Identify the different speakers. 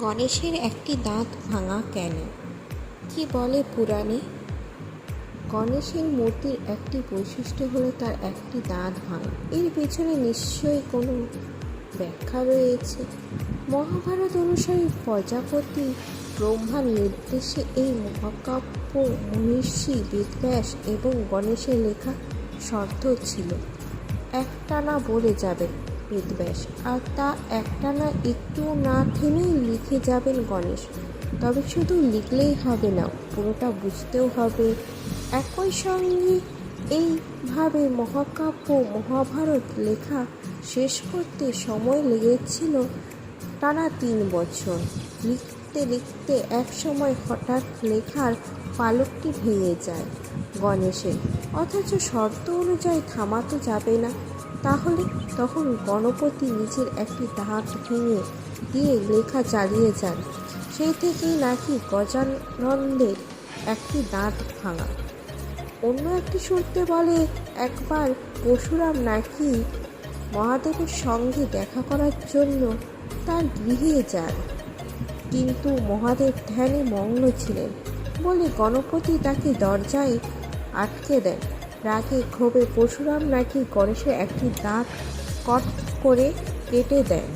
Speaker 1: গণেশের একটি দাঁত ভাঙা কেন? কি বলে পুরাণে? গণেশের মূর্তির একটি বৈশিষ্ট্য হলো তার একটি দাঁত ভাঙা। এর পেছনে নিশ্চয়ই কোনো ব্যাখ্যা রয়েছে। মহাভারত অনুসারে প্রজাপতি ব্রহ্মার নির্দেশে এই মহাকাব্য মনীষী বেদব্যাস এবং গণেশের লেখা শর্ত ছিল, একটানা বলে যাবেন বেদব্যাস আর তা একটানা একটু না থেমেই লিখে যাবেন গণেশ। তবে শুধু লিখলেই হবে না, পুরোটা বুঝতেও হবে। একই সঙ্গে এইভাবে মহাকাব্য, মহাভারত লেখা শেষ করতে সময় লেগেছিল টানা তিন বছর। লিখতে লিখতে এক সময় হঠাৎ লেখার পালকটি ভেঙে যায় গণেশের। অথচ শর্ত অনুযায়ী থামাতে যাবে না। তাহলে তখন গণপতি নিজের একটি দাঁত ভেঙে দিয়ে লেখা চালিয়ে যান। সেই থেকেই নাকি গজানন্দের একটি দাঁত ভাঙা। অন্য একটি সূত্রে বলে, একবার পরশুরাম নাকি মহাদেবের সঙ্গে দেখা করার জন্য তার গৃহে যান। কিন্তু মহাদেব ধ্যানে মগ্ন ছিলেন বলে গণপতি তাকে দরজায় আটকে দেন। রাগে ক্ষোভে পরশুরাম নাকি গণেশের একটি দাঁত কট করে কেটে দেন